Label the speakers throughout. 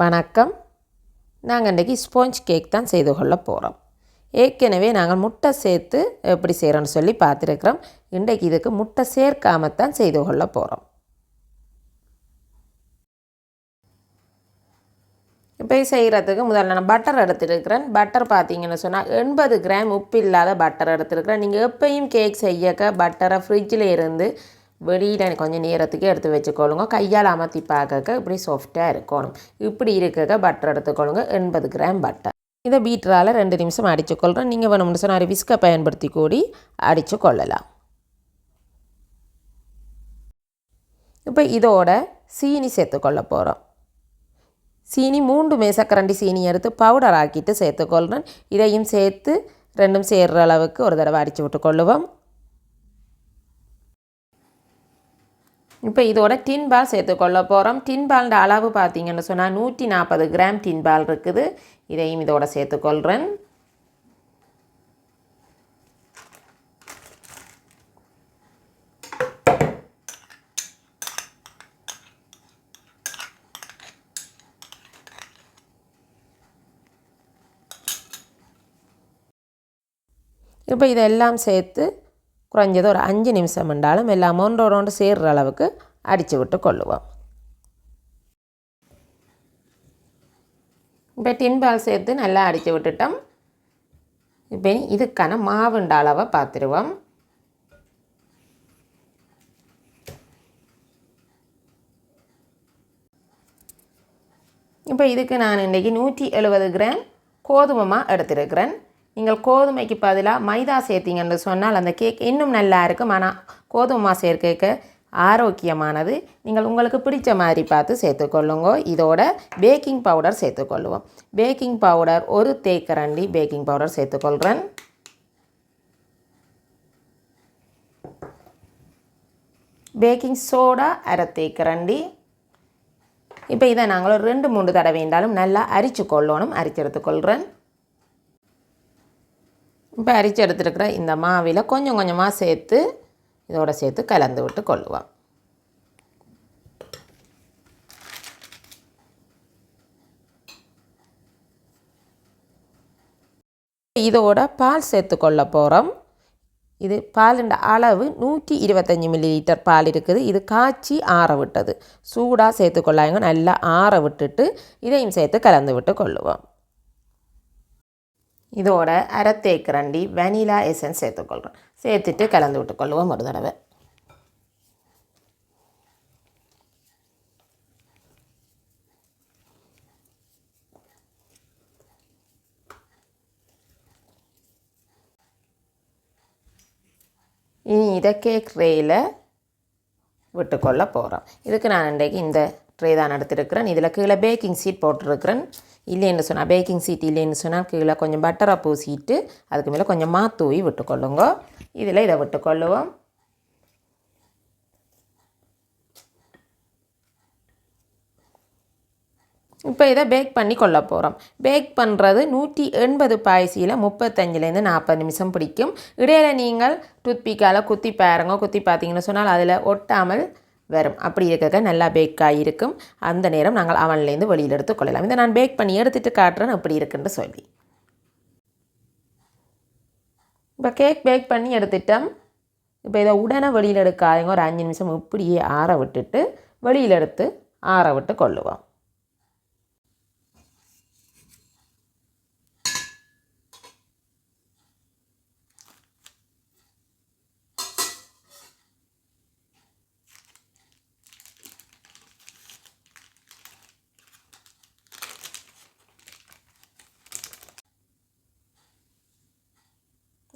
Speaker 1: வணக்கம். நாங்கள் இன்றைக்கி ஸ்பாஞ்ச் கேக் தான் செய்து கொள்ள போகிறோம் ஏற்கனவே நாங்கள் முட்டை சேர்த்து எப்படி செய்கிறோன்னு சொல்லி பார்த்துருக்குறோம். இன்றைக்கு இதுக்கு முட்டை சேர்க்காமத்தான் செய்து கொள்ள போகிறோம் இப்போ செய்கிறதுக்கு முதல்ல நான் பட்டர் எடுத்துருக்கிறேன். பட்டர் பார்த்தீங்கன்னு சொன்னால் எண்பது கிராம் உப்பு இல்லாத பட்டர் எடுத்துருக்கிறேன். நீங்கள் எப்பயும் கேக் செய்யக்க பட்டரை ஃப்ரிட்ஜில் இருந்து வெளியில் கொஞ்சம் நேரத்துக்கு எடுத்து வச்சுக்கொள்ளுங்க. கையால் அமர்த்தி பார்க்க இப்படி சாஃப்டாக இருக்கணும். இப்படி இருக்க பட்டர் எடுத்துக்கொள்ளுங்க. எண்பது கிராம் பட்டர் இதை பீட்டரால் ரெண்டு நிமிஷம் அடித்து கொள்கிறேன் நீங்கள் வேணும்னு சொன்னால் ஒரு விஸ்கை பயன்படுத்தி கூடி அடித்து கொள்ளலாம் இப்போ இதோட சீனி சேர்த்துக்கொள்ள போகிறோம் சீனி மூன்று மேசக்கரண்டி சீனி எடுத்து பவுடர் ஆக்கிட்டு சேர்த்துக்கொள்கிறேன் இதையும் சேர்த்து ரெண்டும் சேர்கிற அளவுக்கு ஒரு தடவை அடித்து விட்டு கொள்ளுவோம் இப்போ இதோட டின் பால் சேர்த்துக்கொள்ள போகிறோம் டின் அளவு பார்த்தீங்கன்னு சொன்னால் நூற்றி நாற்பது கிராம் டின் பால் இருக்குது. இதையும் இதோட சேர்த்துக்கொள்கிறேன் இப்போ இதெல்லாம் சேர்த்து குறைஞ்சது ஒரு அஞ்சு நிமிஷம் என்றாலும் எல்லாம் ஒன்றோடு ஒன்று சேர்கிற அளவுக்கு அடித்து விட்டு கொள்ளுவோம். இப்போ டின்பால் சேர்த்து நல்லா அடித்து விட்டுட்டோம். இப்போ இதுக்கான மாவுண்ட அளவை பார்த்துருவோம். இப்போ இதுக்கு நான் இன்றைக்கி நூற்றி எழுபது கிராம் கோதுமமாக எடுத்துருக்கிறேன். நீங்கள் கோதுமைக்கு பதிலாக மைதா சேர்த்திங்கன்னு சொன்னால் அந்த கேக் இன்னும் நல்லா இருக்கும். ஆனால் கோதுமை சேர்க்க ஆரோக்கியமானது. நீங்கள் உங்களுக்கு பிடிச்ச மாதிரி பார்த்து சேர்த்துக்கொள்ளுங்க இதோட பேக்கிங் பவுடர் சேர்த்துக்கொள்ளுவோம் பேக்கிங் பவுடர் ஒரு தேக்கரண்டி பேக்கிங் பவுடர் சேர்த்துக்கொள்கிறேன் பேக்கிங் சோடா அரை தேக்கரண்டி. இப்போ இதை நாங்கள் ரெண்டு மூணு தடவை வேண்டாலும் நல்லா அரிச்சு கொள்ளணும் அரிச்சு எடுத்துக்கொள்கிறேன் இப்போ அரிச்சு எடுத்துருக்கிற இந்த மாவில் கொஞ்சம் கொஞ்சமாக சேர்த்து இதோட சேர்த்து கலந்து விட்டு கொள்ளுவோம். இதோட பால் சேர்த்து கொள்ள போகிறோம் இது பாலின் அளவு நூற்றி இருபத்தஞ்சி மில்லி லிட்டர் பால் இருக்குது. இது காய்ச்சி ஆற விட்டது. சூடாக சேர்த்து கொள்ளாங்க நல்லா ஆற விட்டுட்டு இதையும் சேர்த்து கலந்து விட்டு கொள்ளுவோம். இதோட அரை தேக்கரண்டி வெனிலா எசன்ஸ் சேர்த்துக்கொள்கிறோம். சேர்த்துட்டு கலந்து விட்டுக்கொள்வோம் ஒரு தடவை. இனி இதை கேக் ட்ரேயில் விட்டுக்கொள்ள போகிறோம் இதுக்கு நான் இன்றைக்கு இந்த ட்ரே தான் எடுத்துருக்கிறேன். இதில் கீழே பேக்கிங் சீட் போட்டிருக்கிறேன். இல்லைன்னு சொன்னால் பேக்கிங் சீட் இல்லைன்னு சொன்னால் கீழே கொஞ்சம் பட்டரை பூசிட்டு அதுக்கு மேலே கொஞ்சம் மாத்தூவி விட்டுக்கொள்ளுங்க. இதில் இதை விட்டுக்கொள்ளுவோம். இப்போ இதை பேக் பண்ணி கொள்ள போகிறோம் பேக் பண்ணுறது நூற்றி எண்பது பாய்ச்சியில் முப்பத்தஞ்சிலேருந்து நாற்பது நிமிஷம் பிடிக்கும். இடையில நீங்கள் டூத்பிக்கால் குத்தி பாருங்க. குத்தி பார்த்தீங்கன்னு சொன்னால் அதில் ஒட்டாமல் வரும். அப்படி இருக்க நல்லா பேக் ஆகியிருக்கும் அந்த நேரம் நாங்கள் அவன்லேருந்து வெளியில் எடுத்து கொள்ளலாம். இதை நான் பேக் பண்ணி எடுத்துகிட்டு காட்டுறேன். அப்படி இருக்குன்னு சொல்லி. இப்போ கேக் பேக் பண்ணி எடுத்துட்டோம். இப்போ இதை உடனே வெளியில் எடுக்காதீங்க. ஒரு அஞ்சு நிமிஷம் இப்படியே ஆற விட்டுட்டு வெளியில் எடுத்து ஆற விட்டு கொள்ளுவோம்.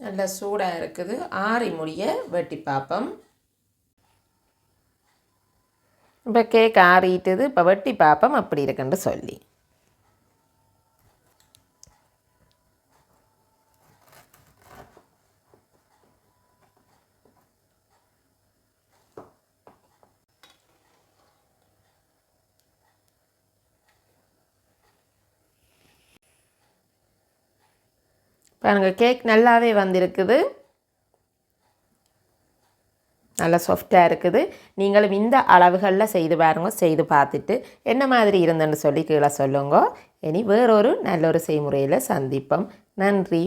Speaker 1: நல்லா சூடாக இருக்குது. ஆறி முடிய வெட்டி பார்ப்போம் இப்போ கேக் ஆறிட்டுது. இப்போ வெட்டி பார்ப்போம் அப்படி இருக்குன்னு சொல்லி. பாருங்கள் கேக் நல்லாவே வந்திருக்குது. நல்லா சாஃப்டாக இருக்குது. நீங்களும் இந்த அளவுகளில் செய்து பாருங்க செய்து பார்த்துட்டு என்ன மாதிரி இருந்துன்னு சொல்லி கீழே சொல்லுங்க. இனி வேறொரு நல்ல ஒரு செய்முறையில் சந்திப்போம். நன்றி.